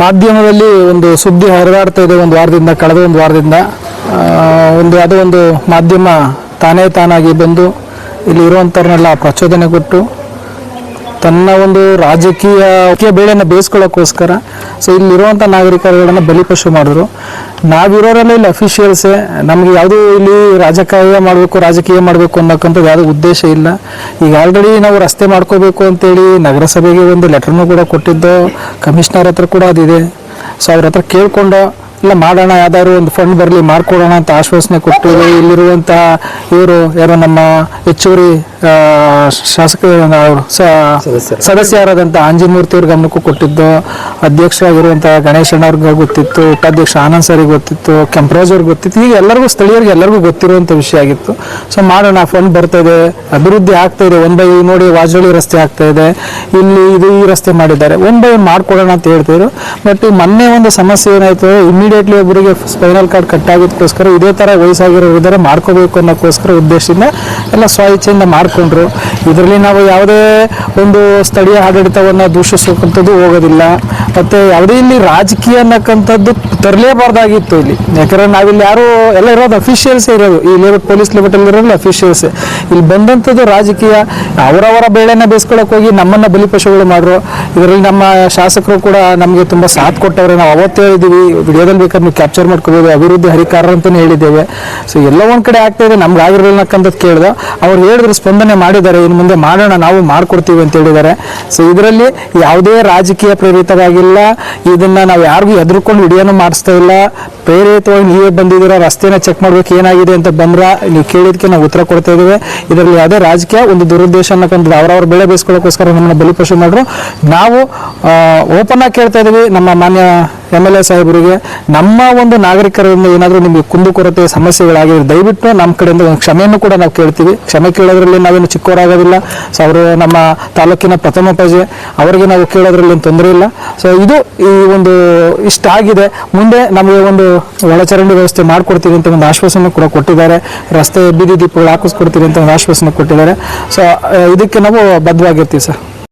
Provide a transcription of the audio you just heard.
ಮಾಧ್ಯಮದಲ್ಲಿ ಒಂದು ಸುದ್ದಿ ಹರಿದಾಡ್ತಾ ಇದೆ ಒಂದು ವಾರದಿಂದ, ಕಳೆದ ಒಂದು ವಾರದಿಂದ. ಒಂದು ಯಾವುದೋ ಒಂದು ಮಾಧ್ಯಮ ತಾನೇ ತಾನಾಗಿ ಬಂದು ಇಲ್ಲಿ ಇರುವಂಥವ್ರನ್ನೆಲ್ಲ ಪ್ರಚೋದನೆ ಕೊಟ್ಟು, ತನ್ನ ಒಂದು ರಾಜಕೀಯ ಬೇಳೆಯನ್ನು ಬೇಯಿಸ್ಕೊಳ್ಳೋಕ್ಕೋಸ್ಕರ, ಸೊ ಇಲ್ಲಿರುವಂಥ ನಾಗರಿಕರುಗಳನ್ನು ಬಲಿಪಶು ಮಾಡಿದ್ರು. ನಾವಿರೋರೆಲ್ಲ ಇಲ್ಲಿ ಅಫಿಷಿಯಲ್ಸೇ ನಮಗೆ ಯಾವುದೂ ಇಲ್ಲಿ ರಾಜಕೀಯ ಮಾಡಬೇಕು ರಾಜಕೀಯ ಮಾಡಬೇಕು ಅನ್ನೋಕ್ಕಂಥದ್ದು ಯಾವುದೂ ಉದ್ದೇಶ ಇಲ್ಲ. ಈಗ ಆಲ್ರೆಡಿ ನಾವು ರಸ್ತೆ ಮಾಡ್ಕೋಬೇಕು ಅಂತೇಳಿ ನಗರಸಭೆಗೆ ಒಂದು ಲೆಟರ್ನು ಕೂಡ ಕೊಟ್ಟಿದ್ದು ಕಮಿಷನರ್ ಹತ್ರ ಕೂಡ ಅದಿದೆ. ಸೊ ಅವ್ರ ಹತ್ರ ಕೇಳ್ಕೊಂಡು ಇಲ್ಲ ಮಾಡೋಣ ಯಾವ್ದಾದ್ರು ಒಂದು ಫಂಡ್ ಬರಲಿ ಮಾಡ್ಕೊಡೋಣ ಅಂತ ಆಶ್ವಾಸನೆ ಕೊಟ್ಟು ಇಲ್ಲಿರುವಂತಹ ಇವರು ಯಾರೋ ನಮ್ಮ ಹೆಚ್ಚುವರಿ ಆ, ಶಾಸಕ ಸದಸ್ಯರಾದಂಥ ಆಂಜಿಮೂರ್ತಿ ಅವ್ರ ಗಮನಕ್ಕೂ ಕೊಟ್ಟಿದ್ದು. ಅಧ್ಯಕ್ಷರಾಗಿರುವಂಥ ಗಣೇಶಣ್ಣ ಅವ್ರಿಗೆ ಗೊತ್ತಿತ್ತು. ಉಪಾಧ್ಯಕ್ಷ ಆನಂದ್ ಸರಿಗೆ ಗೊತ್ತಿತ್ತು. ಕೆಂಪರಾಜ್ ಅವ್ರಿಗೆ ಗೊತ್ತಿತ್ತು. ಈಗ ಎಲ್ಲರಿಗೂ ಸ್ಥಳೀಯರಿಗೆ ಎಲ್ಲರಿಗೂ ಗೊತ್ತಿರುವಂಥ ವಿಷಯ ಆಗಿತ್ತು. ಸೊ ಮಾಡೋಣ ಫಂಡ್ ಬರ್ತಾ ಇದೆ. ಅಭಿವೃದ್ಧಿ ಆಗ್ತಾ ಇದೆ. ಒನ್ ಬೈ ನೋಡಿ ವಾಜಳಿ ರಸ್ತೆ ಆಗ್ತಾ ಇದೆ. ಇಲ್ಲಿ ಇದು ಈ ರಸ್ತೆ ಮಾಡಿದ್ದಾರೆ. ಒನ್ ಬೈ ಮಾಡ್ಕೊಡೋಣ ಅಂತ ಹೇಳ್ತಿದ್ರು ಬಟ್ ಮೊನ್ನೆ ಒಂದು ಸಮಸ್ಯೆ ಏನಾಯ್ತು ಇಮಿಡಿಯೇಟ್ಲಿ ಒಬ್ಬರಿಗೆ ಸ್ಪೈನಲ್ ಕಾರ್ಡ್ ಕಟ್ ಆಗೋದಕ್ಕೋಸ್ಕರ ಇದೇ ಥರ ವಯಸ್ಸಾಗಿರೋರು ಇದ್ದಾರೆ ಮಾಡ್ಕೋಬೇಕು ಅನ್ನೋಕ್ಕೋಸ್ಕರ ಉದ್ದೇಶದಿಂದ ಎಲ್ಲ ಸ್ವ ಇಚ್ಛೆಯಿಂದ ಮಾಡಿಕೊಂಡ್ರು. ಇದರಲ್ಲಿ ನಾವು ಯಾವುದೇ ಒಂದು ಸ್ಥಳೀಯ ಆಡಳಿತವನ್ನು ದೂಷಿಸೋಕ್ಕಂಥದ್ದು ಹೋಗೋದಿಲ್ಲ. ಮತ್ತು ಯಾವುದೇ ಇಲ್ಲಿ ರಾಜಕೀಯ ಅನ್ನಕ್ಕಂಥದ್ದು ತರಲೇಬಾರ್ದಾಗಿತ್ತು ಇಲ್ಲಿ. ಯಾಕಂದ್ರೆ ನಾವಿಲ್ಲಿ ಯಾರು ಎಲ್ಲ ಇರೋದು ಅಫಿಷಿಯಲ್ಸೇ ಇರೋದು. ಇಲ್ಲಿ ಪೊಲೀಸ್ ಲಿಮಿಟಲ್ಲಿ ಇರೋದು ಅಫಿಷಿಯಲ್ಸ್ ಇಲ್ಲಿ ಬಂದಂಥದ್ದು ರಾಜಕೀಯ, ಅವರವರ ಬೆಳೆನ ಬೇಸ್ಕೊಳಕ್ ಹೋಗಿ ನಮ್ಮನ್ನ ಬಲಿಪಶುಗಳು ಮಾಡ್ರು. ಇದರಲ್ಲಿ ನಮ್ಮ ಶಾಸಕರು ಕೂಡ ನಮಗೆ ತುಂಬಾ ಸಾಥ್ ಕೊಟ್ಟವ್ರೆ. ನಾವು ಅವತ್ತು ಹೇಳಿದ್ದೀವಿ ವಿಡಿಯೋದಲ್ಲಿ ಬೇಕಾದ್ರೆ ಕ್ಯಾಪ್ಚರ್ ಮಾಡ್ಕೋಬೋದು. ಅಭಿವೃದ್ಧಿ ಹರಿಕಾರ ಅಂತಾನೆ ಹೇಳಿದ್ದೇವೆ. ಸೊ ಎಲ್ಲ ಒಂದ್ ಕಡೆ ಆಗ್ತಾ ಇದೆ. ನಮ್ಗೆ ಆಗಿರಲಿಲ್ಲಕ್ಕಂಥದ್ದು ಕೇಳಿದ. ಅವ್ರು ಹೇಳಿದ್ರು, ಸ್ಪಂದನೆ ಮಾಡಿದ್ದಾರೆ. ಇನ್ನು ಮುಂದೆ ಮಾಡೋಣ, ನಾವು ಮಾಡ್ಕೊಡ್ತೀವಿ ಅಂತ ಹೇಳಿದ್ದಾರೆ. ಸೊ ಇದರಲ್ಲಿ ಯಾವುದೇ ರಾಜಕೀಯ ಪ್ರೇರಿತವಾಗಿಲ್ಲ ಇದನ್ನ ನಾವು ಯಾರಿಗೂ ಹೆದರ್ಕೊಂಡು ವಿಡಿಯೋನು ಮಾಡಿಸ್ತಾ ಇಲ್ಲ. ಪ್ರೇರಿತವಾಗಿ ನೀವೇ ಬಂದಿದ್ದೀರ, ರಸ್ತೆನ ಚೆಕ್ ಮಾಡ್ಬೇಕು ಏನಾಗಿದೆ ಅಂತ ಬಂದ್ರ ನೀವು ಕೇಳಿದಕ್ಕೆ ನಾವು ಉತ್ತರ ಕೊಡ್ತಾ ಇದ್ದೇವೆ. ಇದರಲ್ಲಿ ಯಾವುದೇ ರಾಜಕೀಯ, ಒಂದು ದುರುದ್ದೇಶ ಅನ್ನಕ್ಕಂಥದ್ದು ಅವ್ರವ್ರ ಬೆಳೆ ಬೇಯಿಸ್ಕೊಳ್ಳೋಕ್ಕೋಸ್ಕರ ನಮ್ಮನ್ನ ಬಲಿಪಶು ಮಾಡ್ರು. ನಾವು ಓಪನ್ ಆಗಿ ಕೇಳ್ತಾ ಇದೀವಿ ನಮ್ಮ ಮಾನ್ಯ ಎಂ ಎಲ್ ಎ ಸಾಹೇಬರಿಗೆ. ನಮ್ಮ ಒಂದು ನಾಗರಿಕರಿಂದ ಏನಾದರೂ ನಿಮಗೆ ಕುಂದುಕೊರತೆ ಸಮಸ್ಯೆಗಳಾಗಿದ್ರೆ ದಯವಿಟ್ಟು ನಮ್ಮ ಕಡೆಯಿಂದ ಒಂದು ಕ್ಷಮೆಯನ್ನು ಕೂಡ ನಾವು ಕೇಳ್ತೀವಿ. ಕ್ಷಮೆ ಕೇಳೋದ್ರಲ್ಲಿ ನಾವೇನು ಚಿಕ್ಕವರಾಗೋದಿಲ್ಲ ಸೊ, ಅವರು ನಮ್ಮ ತಾಲೂಕಿನ ಪ್ರಥಮ ಪ್ರಜೆ. ಅವರಿಗೆ ನಾವು ಕೇಳೋದ್ರಲ್ಲಿ ತೊಂದರೆ ಇಲ್ಲ. ಸೊ ಇದು ಈ ಒಂದು ಇಷ್ಟ ಆಗಿದೆ. ಮುಂದೆ ನಮಗೆ ಒಂದು ಒಳಚರಂಡಿ ವ್ಯವಸ್ಥೆ ಮಾಡಿಕೊಡ್ತೀವಿ ಅಂತ ಒಂದು ಆಶ್ವಾಸನೆ ಕೂಡ ಕೊಟ್ಟಿದ್ದಾರೆ. ರಸ್ತೆ ಬೀದಿ ದೀಪಗಳು ಹಾಕಿಸ್ಕೊಡ್ತೀವಿ ಅಂತ ಒಂದು ಆಶ್ವಾಸನೆ ಕೊಟ್ಟಿದ್ದಾರೆ. ಸೊ ಇದಕ್ಕೆ ನಾವು ಬದ್ಧವಾಗಿರ್ತೀವಿ ಸರ್.